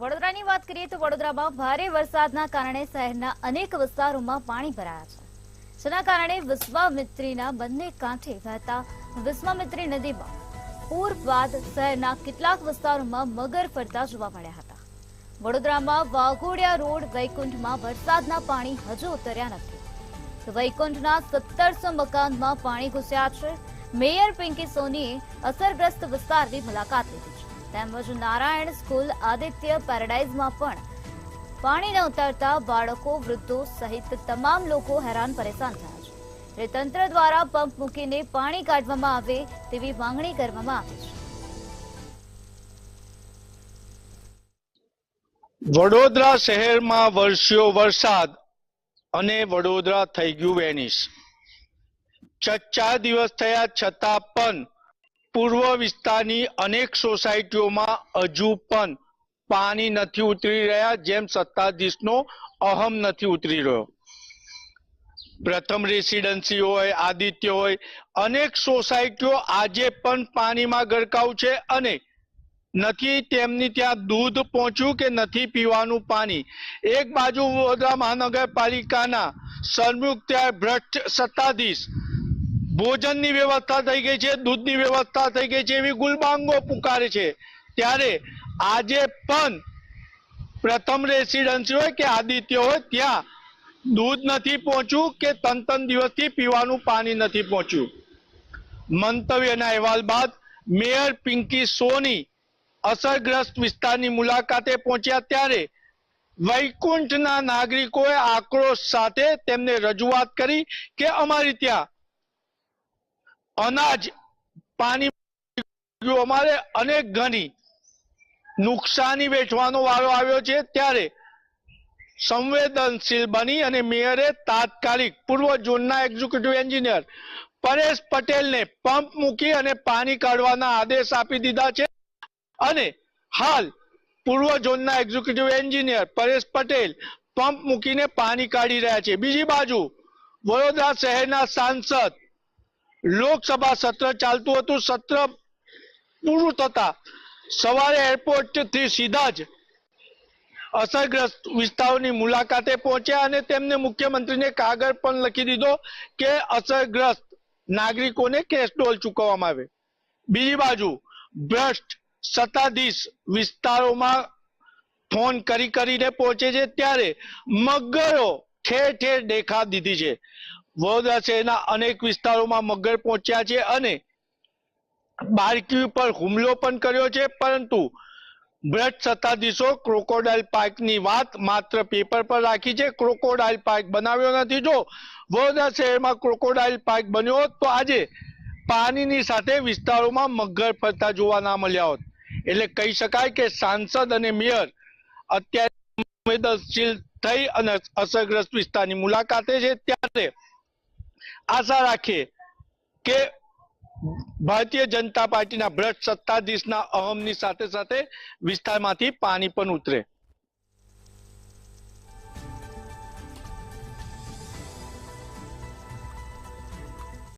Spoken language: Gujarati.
વડોદરાની વાત કરીએ તો વડોદરામાં ભારે વરસાદના કારણે શહેરના અનેક વિસ્તારોમાં પાણી ભરાયા છે. જેના કારણે વિશ્વામિત્રીના બંને કાંઠે વહેતા વિશ્વામિત્રી નદીમાં પૂર બાદ શહેરના કેટલાક વિસ્તારોમાં મગર ફરતા જોવા મળ્યા હતા. વડોદરામાં વાઘોડિયા રોડ વૈકુંઠમાં વરસાદના પાણી હજુ ઉતર્યા નથી. વૈકુંઠના સત્તરસો મકાનમાં પાણી ઘૂસ્યા છે. મેયર પિંકી સોનીએ અસરગ્રસ્ત વિસ્તારની મુલાકાત લીધી છે. તેમજ નારાયણ સ્કૂલ આદિત્ય પેરાડાઇઝમાં પણ પાણી ઉતરતા બાળકો, વૃદ્ધો સહિત તમામ લોકો હેરાન પરેશાન થયા છે. જે તંત્ર દ્વારા પંપ મૂકીને પાણી કાઢવામાં આવે તેવી માંગણી કરવામાં આવી છે. વડોદરા શહેરમાં વરસ્યો વરસાદ અને વડોદરા થઈ ગયું વેનિશ ચાર દિવસ થયા છતાં પણ પૂર્વ વિસ્તારની અનેક સોસાયટીઓમાં હજુ પણ પાણી નથી ઉતરી રહ્યા, જેમ સત્તાધીશનો અહમ નથી ઉતરી રહ્યો. પ્રથમ રેસિડેન્સી હોય આદિત્ય હોય, અનેક સોસાયટીઓ આજે પણ પાણીમાં ગરકાવ છે અને નથી તેમની ત્યાં દૂધ પહોંચ્યું કે નથી પીવાનું પાણી. એક બાજુ વડોદરા મહાનગરપાલિકાના સંયુક્ત ભ્રષ્ટ સત્તાધીશ ભોજનની વ્યવસ્થા થઈ ગઈ છે, દૂધની વ્યવસ્થા થઈ ગઈ છે, એવી ગુલબાંગો પુકારે છે. ત્યારે આજે પણ પ્રથમ રેસિડન્સી હોય કે આદિત્ય હોય, ત્યાં દૂધ નથી પહોંચ્યું કે ત્રણ ત્રણ દિવસથી પીવાનું પાણી નથી પહોંચ્યું. મંતવ્યના અહેવાલ બાદ મેયર પિંકી સોની અસરગ્રસ્ત વિસ્તારની મુલાકાતે પહોંચ્યા ત્યારે વૈકુંઠના નાગરિકોએ આક્રોશ સાથે તેમને રજૂઆત કરી કે અમારી ત્યાં અનાજ, પાણી અમારે અનેક ઘણી નુકસાની વેઠવાનો વારો આવ્યો છે ત્યારે સંવેદનશીલ બની અને મેયરે તાત્કાલિક પૂર્વ ઝોનના એક્ઝિક્યુટિવ એન્જિનિયર પરેશ પટેલને પંપ મૂકી અને પાણી કાઢવાના આદેશ આપી દીધા છે. અને હાલ પૂર્વ ઝોનના executive engineer Paresh Patel pump મૂકીને પાણી કાઢી રહ્યા છે. બીજી બાજુ વડોદરા શહેરના સાંસદ લોકસભા સત્ર ચાલતું હતું, સત્ર પૂરું થતા સવારે એરપોર્ટથી સીધા જ અસરગ્રસ્ત વિસ્તારોની મુલાકાતે પહોંચ્યા અને તેમને મુખ્યમંત્રીને કાગળ પણ લખી દીધો કે અસરગ્રસ્ત નાગરિકોને કેશ ડોલ ચૂકવવામાં આવે. બીજી બાજુ, ભ્રષ્ટ સત્તાધીશ વિસ્તારોમાં ફોન કરી કરીને પહોંચે છે, ત્યારે મગરો ઠેર ઠેર દેખા દીધી છે. વડોદરા શહેરના અનેક વિસ્તારોમાં મગર પહોંચ્યા છે અને બાળકી ઉપર હુમલો પણ કર્યો છે. પરંતુ ભ્રષ્ટ સત્તાધીશો ક્રોકોડાઇલ પાર્કની વાત માત્ર પેપર પર રાખી છે. ક્રોકોડાઇલ પાર્ક બનાવ્યો નથી. જો વડોદરા શહેરમાં ક્રોકોડાઇલ પાર્ક બન્યો હોત, તો આજે પાણીની સાથે વિસ્તારોમાં મગર ફરતા જોવા ના મળ્યા હોત. એટલે કહી શકાય કે સાંસદ અને મેયર અત્યારે સંવેદનશીલ થઈ અને અસરગ્રસ્ત વિસ્તારની મુલાકાતે છે. ત્યારે આશા રાખીએ કે ભારતીય જનતા પાર્ટીના ભ્રષ્ટ સત્તાધીશના અહમની સાથે સાથે વિસ્તારમાંથી પાણી પણ ઉતરે.